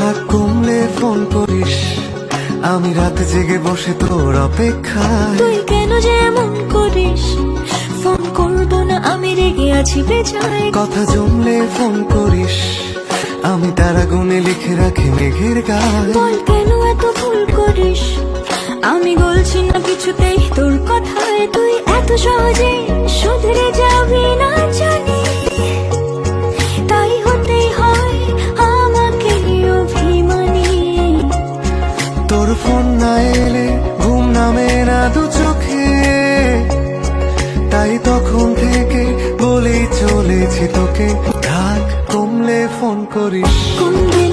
রাত কমলে ফোন করিস। আমি রাত জেগে বসে তোর অপেক্ষা তুই কেন যে এমন করিস? ফোন করব না আমি রেগে আছি বেজায় কথা জমলে ফোন করিস। আমি তারা গুনে লিখে রাখি মেঘের গায়ে। বল কেন এত ভুল করিস? আমি বলছি না কিছুতেই তোর কথায়। তুই এত সহজে শুধরে যাবি না জানি। ফোন না এলে ঘুম নামে না দু চোখে। তাই তখন থেকে বলে চলেছি তোকে। ঢাক কমলে ফোন করিস।